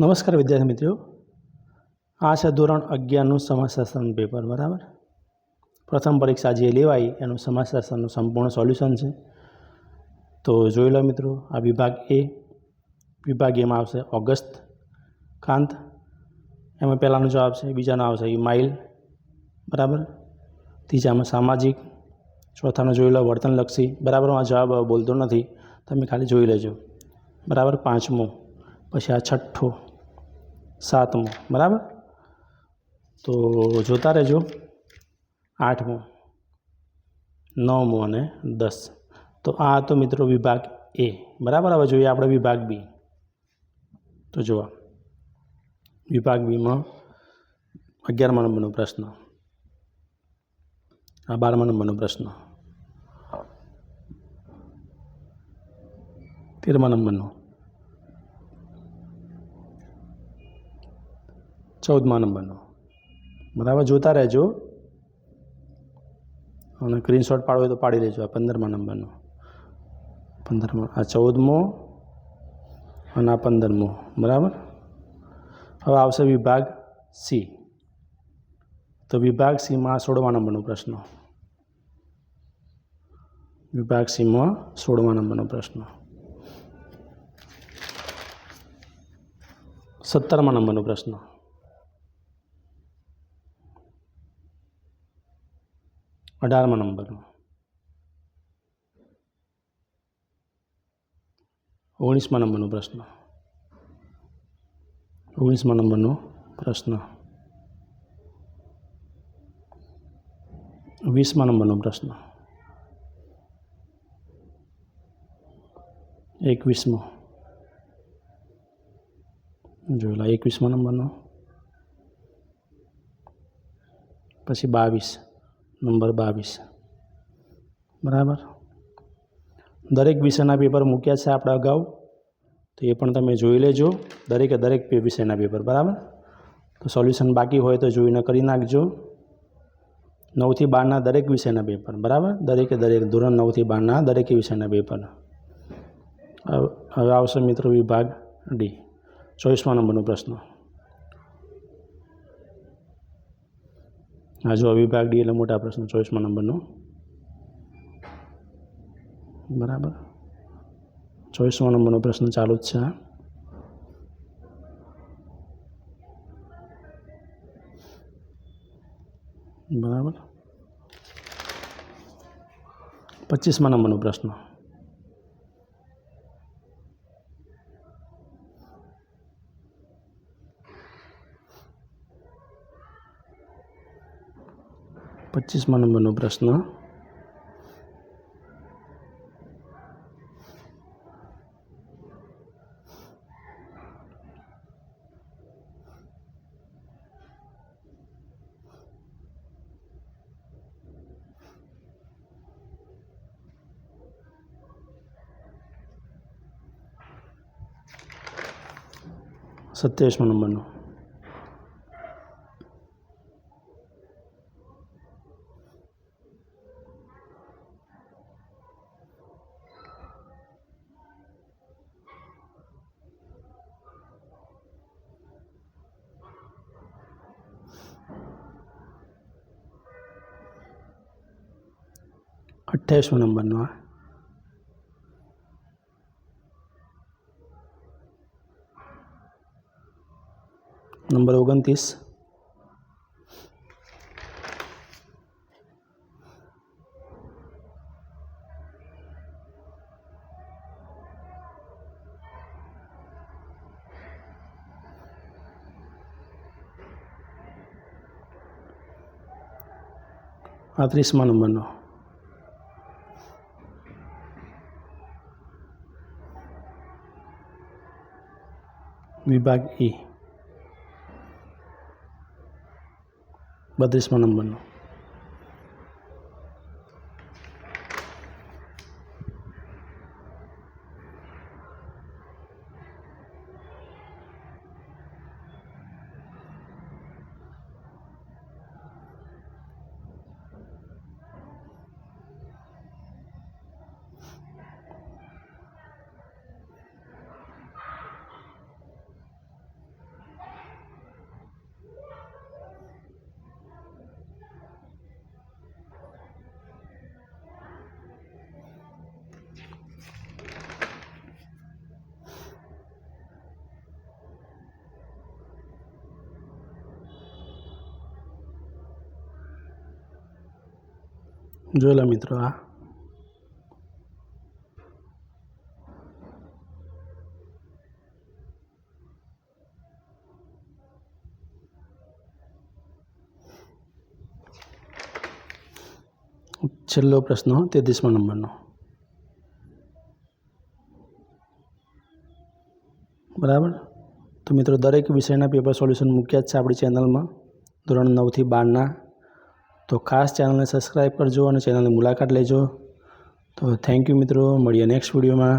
નમસ્કાર વિદ્યાર્થી મિત્રો. આ છે ધોરણ અગિયારનું સમાજશાસ્ત્રનું પેપર બરાબર? પ્રથમ પરીક્ષા જે લેવાય એનું સમાજશાસ્ત્રનું સંપૂર્ણ સોલ્યુશન છે. તો જોઈ લો મિત્રો, આ વિભાગ એ, વિભાગ એમાં આવશે ઓગસ્ટ કાંત. એમાં પહેલાંનો જવાબ છે, બીજાનો આવશે ઇમાઇલ બરાબર? ત્રીજામાં સામાજિક, ચોથાનો જોઈ લો વર્તનલક્ષી, બરાબર? આ જવાબ બોલતો નથી, તમે ખાલી જોઈ લેજો, બરાબર? પાંચમો, પછી આ છઠ્ઠો. સાતમો, બરાબર? તો જોતા રહેજો. આઠમો, નવમો અને દસ. તો આ તો મિત્રો વિભાગ એ, બરાબર? હવે જોઈએ આપણે વિભાગ બી. તો જુઓ. વિભાગ બીમાં અગિયારમા નંબરનો પ્રશ્ન. આ બારમા નંબરનો પ્રશ્ન. તેરમા નંબરનો. ચૌદમા નંબરનો. બરાબર, જોતા રહેજો. અને સ્ક્રીનશોટ હોય તો પાડી લેજો આ પંદરમા નંબરનો. પંદરમો, આ ચૌદમો અને આ પંદરમો. બરાબર? હવે આવશે વિભાગ સી. તો વિભાગ સીમાં સોળમા નંબરનો પ્રશ્ન. વિભાગ સીમાં સોળમા નંબરનો પ્રશ્ન. સત્તરમા નંબરનો પ્રશ્ન. અઢારમા નંબરનો ઓગણીસમા નંબરનો પ્રશ્ન. ઓગણીસમા નંબરનો પ્રશ્ન. વીસમા નંબરનો પ્રશ્ન. એકવીસમો. જોયેલા એકવીસમા નંબરનો. પછી બાવીસ. નંબર બાવીસ. બરાબર? દરેક વિષયના પેપર મૂક્યા છે આપણે અગાઉ, તો એ પણ તમે જોઈ લેજો. દરેકે દરેક વિષયના પેપર, બરાબર? તો સોલ્યુશન બાકી હોય તો જોઈને કરી નાખજો. નવથી બારના દરેક વિષયના પેપર, બરાબર? દરેકે દરેક ધોરણ નવથી બારના દરેકે વિષયના પેપર. હવે આવશે મિત્રો વિભાગ ડી, ચોવીસમા નંબરનો પ્રશ્ન. હા જો વિભાગ ડી, એટલે મોટા પ્રશ્ન, ચોવીસમાં નંબરનો. બરાબર. ચોવીસમા નંબરનો પ્રશ્ન ચાલુ જ છે આ. બરાબર. પચીસમા નંબરનો પ્રશ્ન. પચીસમા નંબરનો પ્રશ્ન સત્યાવીસમા નંબરનો અઠ્યાવીસમો નંબરનો આ નંબર ઓગણત્રીસ પાંત્રીસમા નંબરનો વિભાગ ઈ બત્રીસમા નંબરનો. જોઈ મિત્રો આ. છેલ્લો પ્રશ્ન, તેત્રીસમા નંબરનો. બરાબર? તો મિત્રો દરેક વિષયના પેપર સોલ્યુશન મૂક્યા જ છે આપણી ચેનલમાં ધોરણ નવથી બારના તો ખાસ ચેનલને સબસ્ક્રાઈબ કરજો અને ચેનલની મુલાકાત લેજો. તો થેન્ક યુ મિત્રો. મળીએ નેક્સ્ટ વિડીયોમાં